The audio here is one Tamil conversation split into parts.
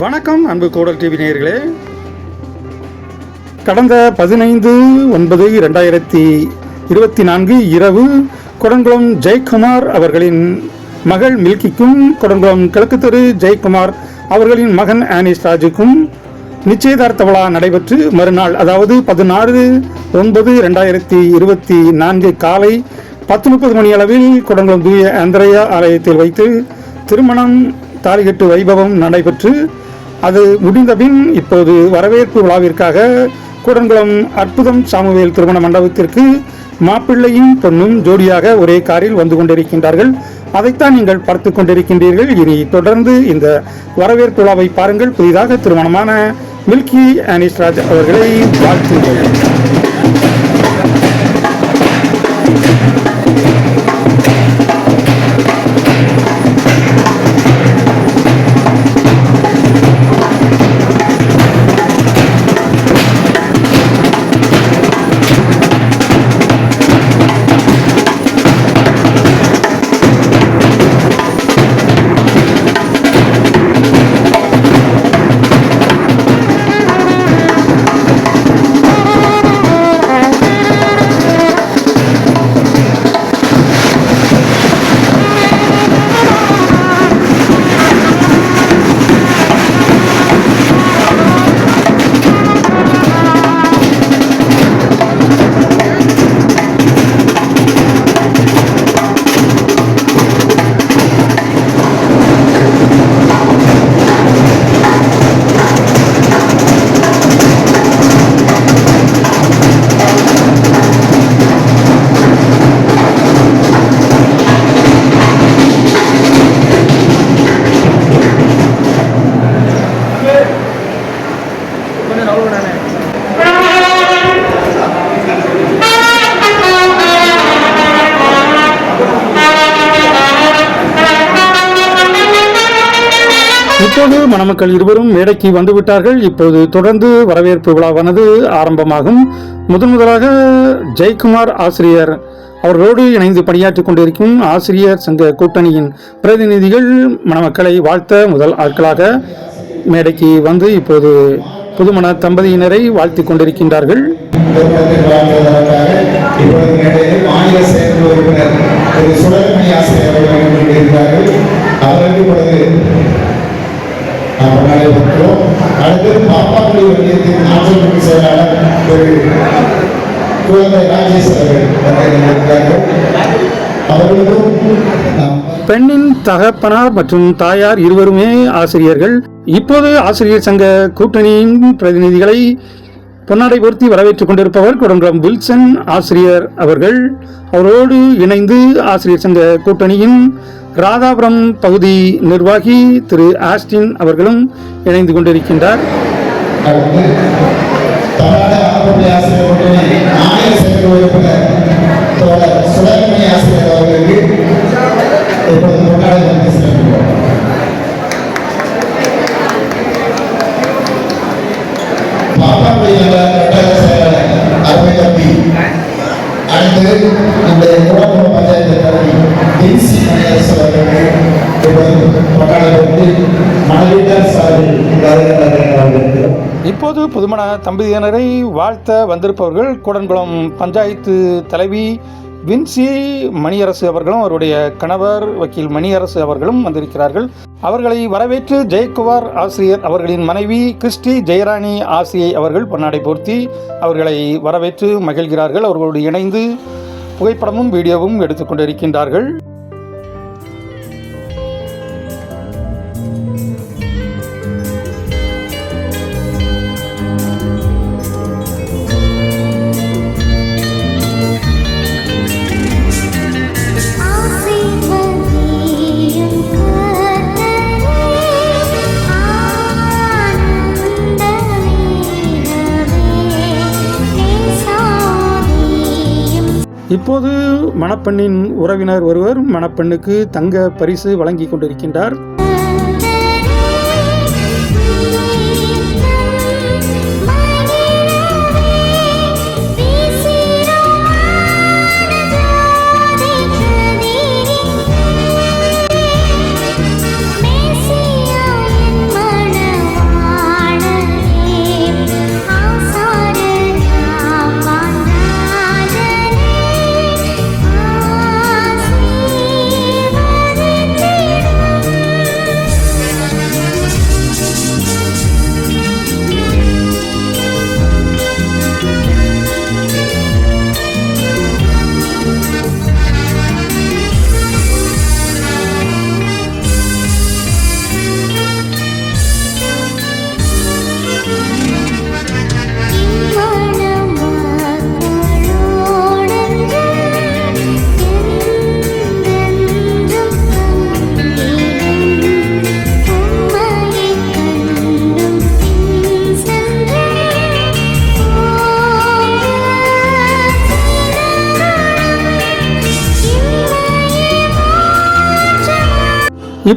வணக்கம் அன்பு கோடல் டிவி நேயர்களே. கடந்த பதினைந்து ஒன்பது இரண்டாயிரத்தி இருபத்தி நான்கு இரவு கொடங்குளம் ஜெயக்குமார் அவர்களின் மகள் மில்கிக்கும் கொடங்குளம் கிழக்கு தெரு ஜெயக்குமார் அவர்களின் மகன் ஆனிஸ் ராஜுக்கும் நிச்சயதார்த்த விழா நடைபெற்று மறுநாள் அதாவது பதினாறு ஒன்பது இரண்டாயிரத்தி இருபத்தி நான்கு காலை பத்து முப்பது மணி அளவில் கொடங்குளம் தூய அந்தரையா ஆலயத்தில் வைத்து திருமணம் தாலிகட்டு வைபவம் நடைபெற்று அது முடிந்தபின் இப்போது வரவேற்பு விழாவிற்காக கூடன்குளம் அற்புதம் சாமுவேல் திருமண மண்டபத்திற்கு மாப்பிள்ளையும் பொண்ணும் ஜோடியாக ஒரே காரில் வந்து கொண்டிருக்கின்றார்கள். அதைத்தான் நீங்கள் பார்த்து கொண்டிருக்கின்றீர்கள். இனி தொடர்ந்து இந்த வரவேற்பு விழாவை பாருங்கள். புதிதாக திருமணமான மில்கி அனிஸ்ராஜ் அவர்களை வாழ்த்துங்கள். மணமக்கள் இருவரும் மேடைக்கு வந்துவிட்டார்கள். இப்போது தொடர்ந்து வரவேற்பு விழாவானது ஆரம்பமாகும். முதன் முதலாக ஜெயக்குமார் ஆசிரியர் அவர்களோடு இணைந்து பணியாற்றிக் கொண்டிருக்கும் ஆசிரியர் சங்க கூட்டணியின் பிரதிநிதிகள் மணமக்களை வாழ்த்த முதல் ஆட்களாக மேடைக்கு வந்து இப்போது புதுமண தம்பதியினரை வாழ்த்திக் கொண்டிருக்கின்றார்கள். இப்பொழுது அவர்கள் நாம் அடுத்து பாப்பாக்குடி ஆட்சியமைப்பு செயலாளர் திரு குழந்தை ராஜேஷ் அவர்கள் அவர்களுக்கும் பெண்ணின் தகப்பனார் மற்றும் தாயார் இருவருமே ஆசிரியர்கள். இப்போது ஆசிரியர் சங்க கூட்டணியின் பிரதிநிதிகளை பொன்னாடை பொருத்தி வரவேற்றுக் கொண்டிருப்பவர் குடங்குளம் வில்சன் ஆசிரியர் அவர்கள். அவரோடு இணைந்து ஆசிரியர் சங்க கூட்டணியின் ராதாபுரம் பகுதி நிர்வாகி திரு ஆஸ்டின் அவர்களும் இணைந்து கொண்டிருக்கின்றார். அடுத்து இந்த பஞ்சாயத்து இப்போது புதுமண தம்பதியினரை வாழ்த்த வந்திருப்பவர்கள் கூடன்குளம் பஞ்சாயத்து தலைவி வின்சி மணியரசு அவர்களும் அவருடைய கணவர் வக்கீல் மணியரசு அவர்களும் வந்திருக்கிறார்கள். அவர்களை வரவேற்று ஜெயக்குமார் ஆசிரியர் அவர்களின் மனைவி கிறிஸ்டி ஜெயராணி ஆசிரியை அவர்கள் பொன்னாடை போர்த்தி அவர்களை வரவேற்று மகிழ்கிறார்கள். அவர்களோடு இணைந்து புகைப்படமும் வீடியோவும் எடுத்துக்கொண்டிருக்கின்றார்கள் இப்போது மணப்பெண்ணின் உறவினர் ஒருவர் மணப்பெண்ணுக்கு தங்க பரிசு வழங்கி கொண்டிருக்கின்றார்.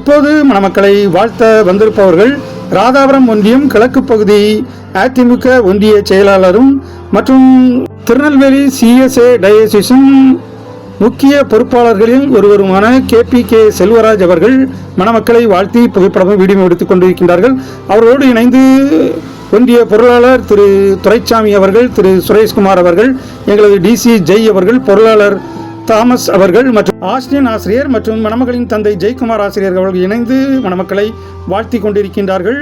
இப்போது மணமக்களை வாழ்த்த வந்திருப்பவர்கள் ராதாபுரம் ஒன்றியம் கிழக்கு பகுதி அதிமுக ஒன்றிய செயலாளரும் மற்றும் திருநெல்வேலி சிஎஸ்ஏ டயசிசன் முக்கிய பொறுப்பாளர்களில் ஒருவருமான கே பி கே செல்வராஜ் அவர்கள் மணமக்களை வாழ்த்தி புகைப்படமும் வீடியோ எடுத்துக் கொண்டிருக்கின்றார்கள். அவர்களோடு இணைந்து ஒன்றிய பொருளாளர் திரு துரைசாமி அவர்கள் திரு சுரேஷ்குமார் அவர்கள் எங்களது டிசி ஜெய் அவர்கள் பொருளாளர் தாமஸ் அவர்கள் மற்றும் ஆஸ்டின் ஆசிரியர் மற்றும் மணமகளின் தந்தை ஜெயக்குமார் ஆசிரியர் அவர்கள் இணைந்து மணமக்களை வாழ்த்தி கொண்டிருக்கின்றார்கள்.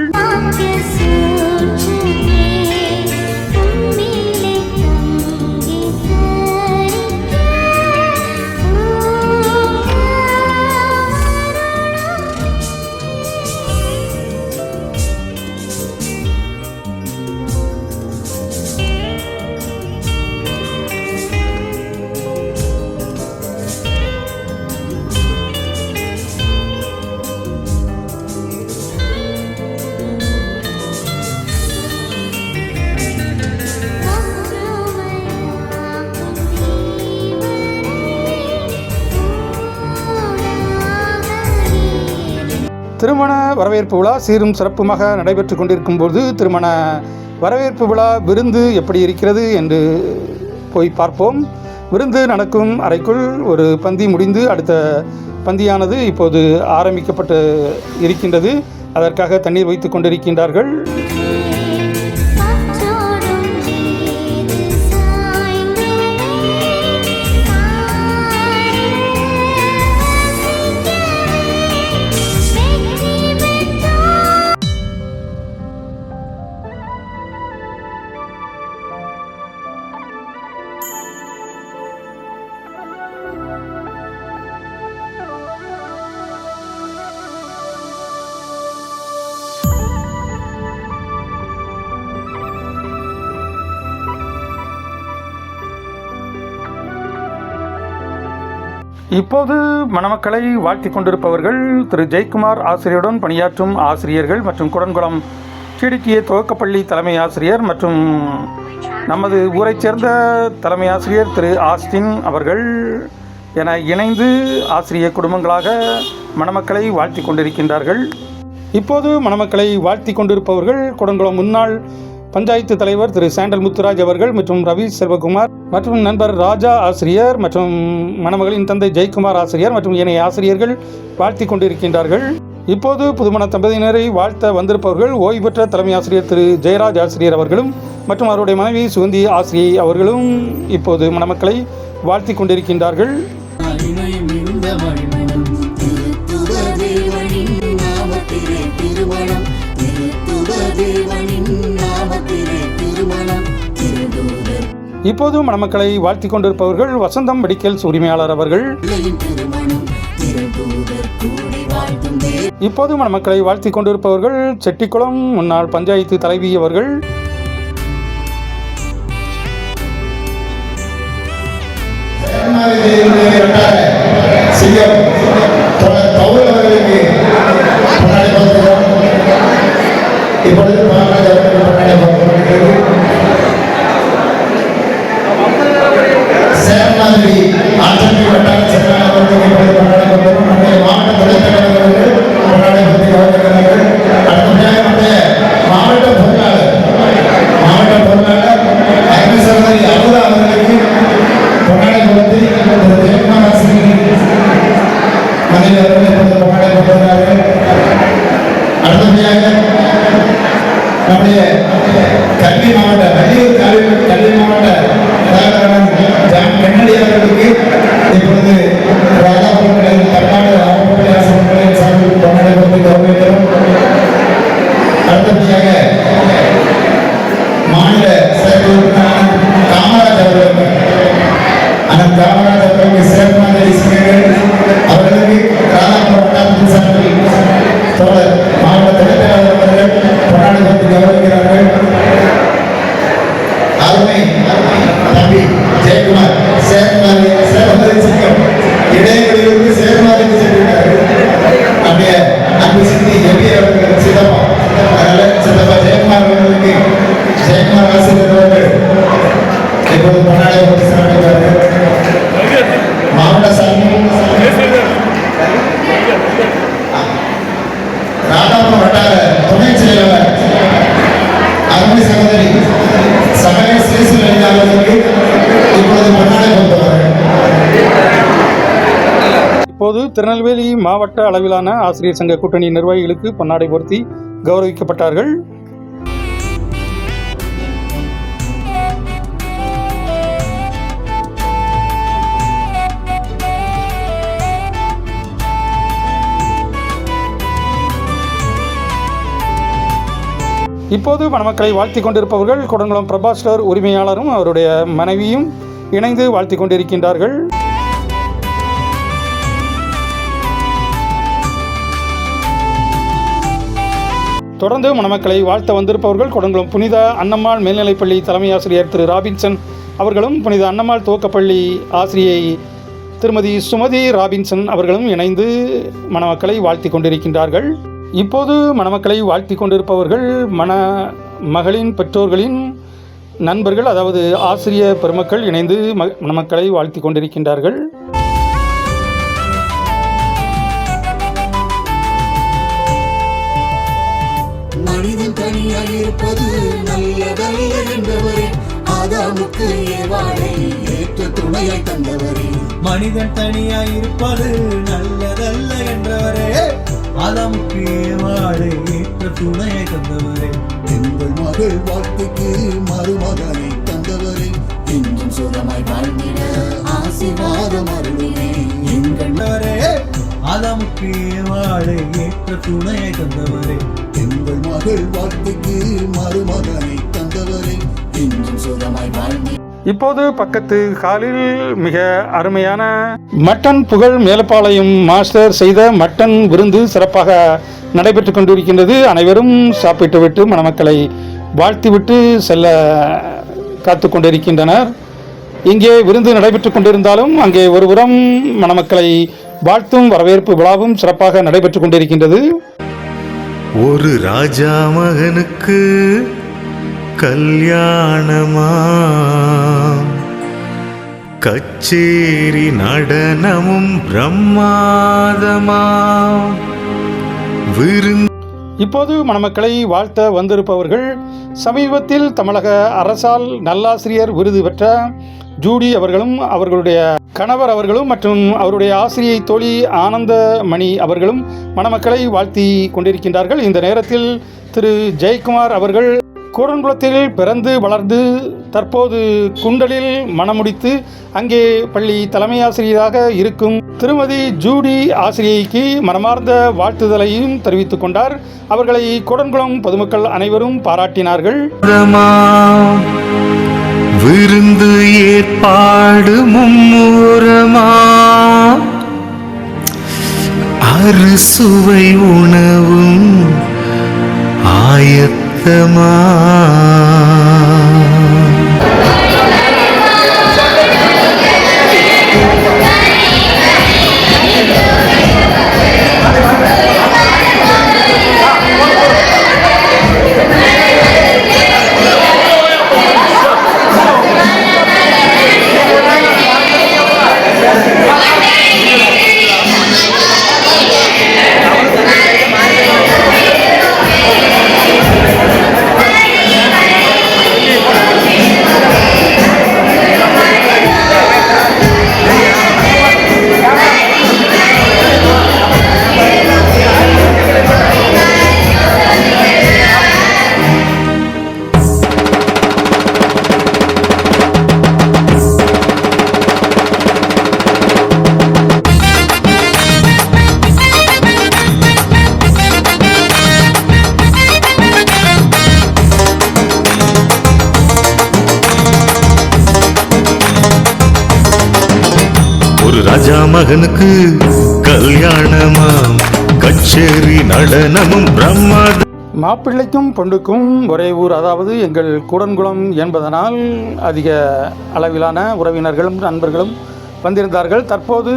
திருமண வரவேற்பு விழா சீரும் சிறப்புமாக நடைபெற்று கொண்டிருக்கும் போது திருமண வரவேற்பு விழா விருந்து எப்படி இருக்கிறது என்று போய் பார்ப்போம். விருந்து நடக்கும் அறைக்குள் ஒரு பந்தி முடிந்து அடுத்த பந்தியானது இப்போது ஆரம்பிக்கப்பட்டு இருக்கின்றது. அதற்காக தண்ணீர் வைத்துக் கொண்டிருக்கின்றார்கள். இப்போது மணமக்களை வாழ்த்திக் கொண்டிருப்பவர்கள் திரு ஜெயக்குமார் ஆசிரியருடன் பணியாற்றும் ஆசிரியர்கள் மற்றும் குடன்குளம் கிடுக்கிய துவக்கப்பள்ளி தலைமை ஆசிரியர் மற்றும் நமது ஊரைச் சேர்ந்த தலைமை ஆசிரியர் திரு ஆஸ்டின் அவர்கள் என இணைந்து ஆசிரிய குடும்பங்களாக மணமக்களை வாழ்த்தி கொண்டிருக்கின்றார்கள். இப்போது மணமக்களை வாழ்த்தி கொண்டிருப்பவர்கள் குடங்குளம் முன்னாள் பஞ்சாயத்து தலைவர் திரு சாண்டல் முத்துராஜ் அவர்கள் மற்றும் ரவி செல்வகுமார் மற்றும் நண்பர் ராஜா ஆசிரியர் மற்றும் மணமகளின் தந்தை ஜெயக்குமார் ஆசிரியர் மற்றும் ஏனைய ஆசிரியர்கள் வாழ்த்தி கொண்டிருக்கின்றார்கள். இப்போது புதுமண தம்பதியினரை வாழ்த்த வந்திருப்பவர்கள் ஓய்வு பெற்ற தலைமை ஆசிரியர் திரு ஜெயராஜ் ஆசிரியர் அவர்களும் மற்றும் அவருடைய மனைவி சுகந்தி ஆசிரியை அவர்களும் இப்போது மணமக்களை வாழ்த்திக் கொண்டிருக்கின்றார்கள். இப்போதும் மணமக்களை வாழ்த்திக் கொண்டிருப்பவர்கள் வசந்தம் மெடிக்கல்ஸ் உரிமையாளர் அவர்கள் இப்போதும் இப்போது மணமக்களை வாழ்த்திக் கொண்டிருப்பவர்கள் செட்டிக்குளம் முன்னாள் பஞ்சாயத்து தலைவி அவர்கள் சிங்கம் இப்போது திருநெல்வேலி மாவட்ட அளவிலான ஆசிரியர் சங்க கூட்டணி நிர்வாகிகளுக்கு பொன்னாடை பொருத்தி கௌரவிக்கப்பட்டார்கள். இப்போது மணமக்களை வாழ்த்தி கொண்டிருப்பவர்கள் குடங்குளம் பிரபாஸ்டர் உரிமையாளரும் அவருடைய மனைவியும் இணைந்து வாழ்த்தி கொண்டிருக்கின்றார்கள். தொடர்ந்து மணமக்களை வாழ்த்த வந்திருப்பவர்கள் குடங்குளம் புனித அன்னம்மாள் மேல்நிலைப்பள்ளி தலைமை ஆசிரியர் திரு ராபின்சன் அவர்களும் புனித அன்னம்மாள் துவக்கப்பள்ளி ஆசிரியை திருமதி சுமதி ராபின்சன் அவர்களும் இணைந்து மணமக்களை வாழ்த்தி கொண்டிருக்கின்றார்கள். இப்போது மணமக்களை வாழ்த்தி கொண்டிருப்பவர்கள் மண மகளின் பெற்றோர்களின் நண்பர்கள் அதாவது ஆசிரிய பெருமக்கள் இணைந்து ம மணமக்களை வாழ்த்தி கொண்டிருக்கின்றார்கள். மனிதன் தனியாய் இருப்பது நல்லதல்ல என்றவரே ஆதாமுக்கு ஏவாளை ஏற்ற துணையாய் தந்தவரே. மனிதன் தனியாய் இருப்பது நல்லதல்ல என்றவரே ஆதாமுக்கு ஏவாளை ஏற்ற துணையை தந்தவரே எங்கள் மகள் வாழ்க்கைக்கு மருமகனை தந்தவரே. என்றும் சுகமாய் வாழ்ந்திட ஆசீர்வாதம் அருளினே. எங்கள் ஆதாமுக்கு ஏவாளை ஏற்ற துணையை தந்தவரே எங்கள் மகள் வாழ்க்கைக்கு மருமகனை தந்தவரே. என்றும் சுகமாய் வாழ்ந்திட இப்போது பக்கத்து ஹாலில் மிக அருமையான மட்டன் புகழ் மேலப்பாளையம் மாஸ்டர் செய்த மட்டன் விருந்து சிறப்பாக நடைபெற்று கொண்டிருக்கின்றது. அனைவரும் சாப்பிட்டுவிட்டு மணமக்களை வாழ்த்திவிட்டு செல்ல காத்து கொண்டிருக்கின்றனர். இங்கே விருந்து நடைபெற்று கொண்டிருந்தாலும் அங்கே ஒருபுறம் மணமக்களை வாழ்த்தும் வரவேற்பு விழாவும் சிறப்பாக நடைபெற்று கொண்டிருக்கின்றது. ஒரு ராஜா மகனுக்கு கல்யாணமா? கச்சேரி நடனமும் பிரம்மாதமா விருந்து இப்போது மணமக்களை வாழ்த்த வந்திருப்பவர்கள் சமீபத்தில் தமிழக அரசால் நல்லாசிரியர் விருது பெற்ற ஜூடி அவர்களும் அவர்களுடைய கணவர் அவர்களும் மற்றும் அவருடைய ஆசிரியை தோழி ஆனந்தமணி அவர்களும் மணமக்களை வாழ்த்தி கொண்டிருக்கின்றார்கள். இந்த நேரத்தில் திரு ஜெயக்குமார் அவர்கள் கூடன்குளத்தில் பிறந்து வளர்ந்து தற்போது குண்டலில் மணமுடித்து அங்கே பள்ளி தலைமை ஆசிரியராக இருக்கும் திருமதி ஜூடி ஆசிரியைக்கு மனமார்ந்த வாழ்த்துதலையும் தெரிவித்துக் கொண்டார். அவர்களை கூடன்குளம் பொதுமக்கள் அனைவரும் பாராட்டினார்கள். விருந்து ஏற்பாடு மும்முரமா? அறுசுவை உணவும் ஆயத்த ஒரு மகனுக்கு கல்யாணமாம். கச்சேரி நடனமும் பிரம்மாத மாப்பிள்ளைக்கும் பொண்டுக்கும் ஒரே ஊர் அதாவது எங்கள் கூடன்குளம் என்பதனால் அதிக அளவிலான உறவினர்களும் நண்பர்களும் வந்திருந்தார்கள். தற்போது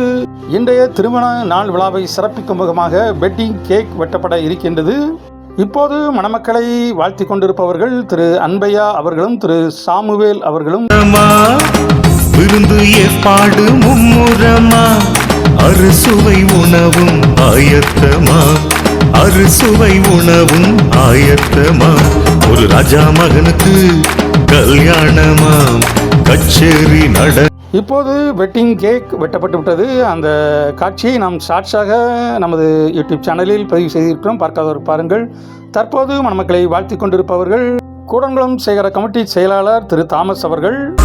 இன்றைய திருமண நாள் விழாவை சிறப்பிக்கும் முகமாக வெட்டிங் கேக் வெட்டப்பட இருக்கின்றது. இப்போது மணமக்களை வாழ்த்தி கொண்டிருப்பவர்கள் திரு அன்பையா அவர்களும் திரு சாமுவேல் அவர்களும். விருந்து ஏற்பாடு மும்முரமா? அறுசுவை உணவும் ஆயத்தமா? அறுசுவை உணவும் ஆயத்தமா? ஒரு ராஜா மகனுக்கு கல்யாணமா? கச்சேரி நட இப்போது வெட்டிங் கேக் வெட்டப்பட்டு விட்டது. அந்த காட்சியை நாம் ஷார்ட்ஸாக நமது யூடியூப் சேனலில் பதிவு செய்திருக்கிறோம். பார்க்காதவர் பாருங்கள். தற்போது மணமக்களை வாழ்த்தி கொண்டிருப்பவர்கள் கூடங்குளம் சேகர கமிட்டி செயலாளர் திரு தாமஸ் அவர்கள்.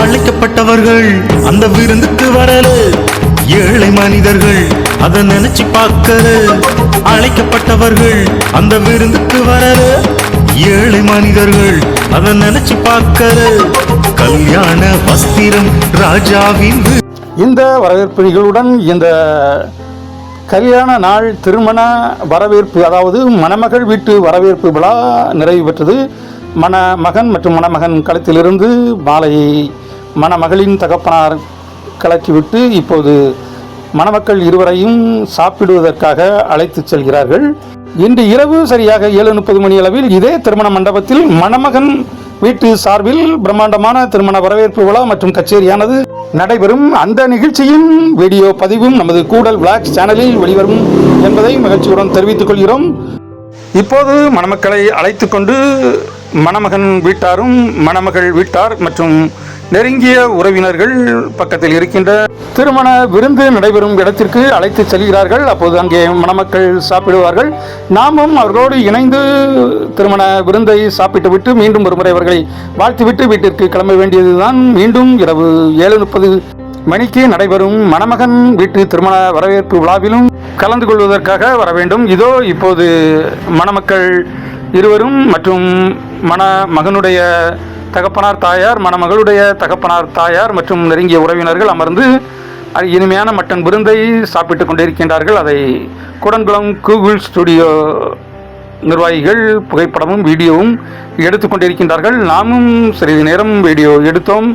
அழைக்கப்பட்டவர்கள் அந்த விருந்துக்கு வரல. ஏழை மனிதர்கள் அதை நினைச்சு பார்க்கல. அழைக்கப்பட்டவர்கள் அந்த விருந்துக்கு வரல. ஏழை மனிதர்கள் அதை நினைச்சு பார்க்கல கல்யாண வஸ்திரம் ராஜாவின் இந்த வரவேற்பு நிகழ்வுடன் இந்த கல்யாண நாள் திருமண வரவேற்பு அதாவது மணமகள் வீட்டு வரவேற்பு விழா நிறைவு பெற்றது. மணமகன் மற்றும் மணமகன் களத்திலிருந்து மாலையை மணமகளின் தகப்பனார் கலக்கிவிட்டு இப்போது மணமக்கள் இருவரையும் சாப்பிடுவதற்காக அழைத்து செல்கிறார்கள். இன்று இரவு சரியாக ஏழு முப்பது மணி அளவில் இதே திருமண மண்டபத்தில் மணமகன் வீட்டு சார்பில் பிரம்மாண்டமான திருமண வரவேற்பு விழா மற்றும் கச்சேரியானது நடைபெறும். அந்த நிகழ்ச்சியின் வீடியோ பதிவும் நமது கூடல் விளாக்ஸ் சேனலில் வெளிவரும் என்பதை மகிழ்ச்சியுடன் தெரிவித்துக் கொள்கிறோம். இப்போது மணமக்களை அழைத்து கொண்டு மணமகன் வீட்டாரும் மணமகள் வீட்டார் மற்றும் நெருங்கிய உறவினர்கள் பக்கத்தில் இருக்கின்ற திருமண விருந்து நடைபெறும் இடத்திற்கு அழைத்து செல்கிறார்கள். அப்போது அங்கே மணமக்கள் சாப்பிடுவார்கள். நாமும் அவர்களோடு இணைந்து திருமண விருந்தை சாப்பிட்டுவிட்டு மீண்டும் ஒருமுறை அவர்களை வாழ்த்துவிட்டு வீட்டிற்கு கிளம்ப வேண்டியதுதான். மீண்டும் இரவு ஏழு முப்பது மணிக்கு நடைபெறும் மணமகன் வீட்டு திருமண வரவேற்பு விழாவிலும் கலந்து கொள்வதற்காக வர வேண்டும். இதோ இப்போது மணமக்கள் இருவரும் மற்றும் மணமகனுடைய தகப்பனார் தாயார் மணமகளுடைய தகப்பனார் தாயார் மற்றும் நெருங்கிய உறவினர்கள் அமர்ந்து இனிமையான மட்டன் விருந்தை சாப்பிட்டுக் கொண்டிருக்கின்றார்கள். அதை குடன்குளம் கூகுள் ஸ்டுடியோ நிர்வாகிகள் புகைப்படமும் வீடியோவும் எடுத்துக்கொண்டிருக்கின்றார்கள் நாமும் சிறிது நேரம் வீடியோ எடுத்தோம்.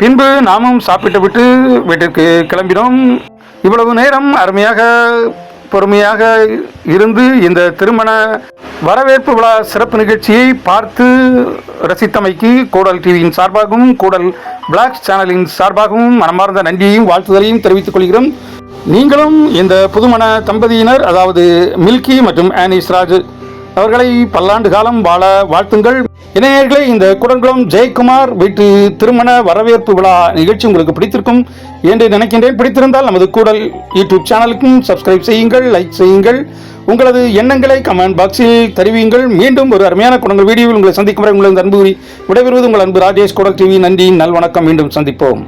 பின்பு நாமும் சாப்பிட்டு விட்டு வீட்டிற்கு கிளம்பினோம். இவ்வளவு நேரம் அருமையாக பொறுமையாக இருந்து இந்த திருமண வரவேற்பு விழா சிறப்பு நிகழ்ச்சியை பார்த்து ரசித்தமைக்கு கூடல் டிவியின் சார்பாகவும் கூடல் பிளாக் சேனலின் சார்பாகவும் மனமார்ந்த நன்றியையும் வாழ்த்துதலையும் தெரிவித்துக் கொள்கிறோம். நீங்களும் இந்த புதுமண தம்பதியினர் அதாவது மில்கி மற்றும் ஆனிஸ் ராஜ் அவர்களை பல்லாண்டு காலம் வாழ வாழ்த்துங்கள். இணையர்களே இந்த குடங்குளம் ஜெயக்குமார் வீட்டு திருமண வரவேற்பு விழா நிகழ்ச்சி உங்களுக்கு பிடித்திருக்கும் என்று நினைக்கின்றேன். பிடித்திருந்தால் நமது கூடல் யூடியூப் சேனலுக்கும் சப்ஸ்கிரைப் செய்யுங்கள் லைக் செய்யுங்கள். உங்களது எண்ணங்களை கமெண்ட் பாக்ஸில் தெரிவியுங்கள். மீண்டும் ஒரு அருமையான குடங்கள் வீடியோவில் உங்களை சந்திக்கும் வரை உங்களது அன்பு விடைபெறுவது உங்கள் அன்பு ராஜேஷ் குடல் டிவி. நன்றி நல்வணக்கம். மீண்டும் சந்திப்போம்.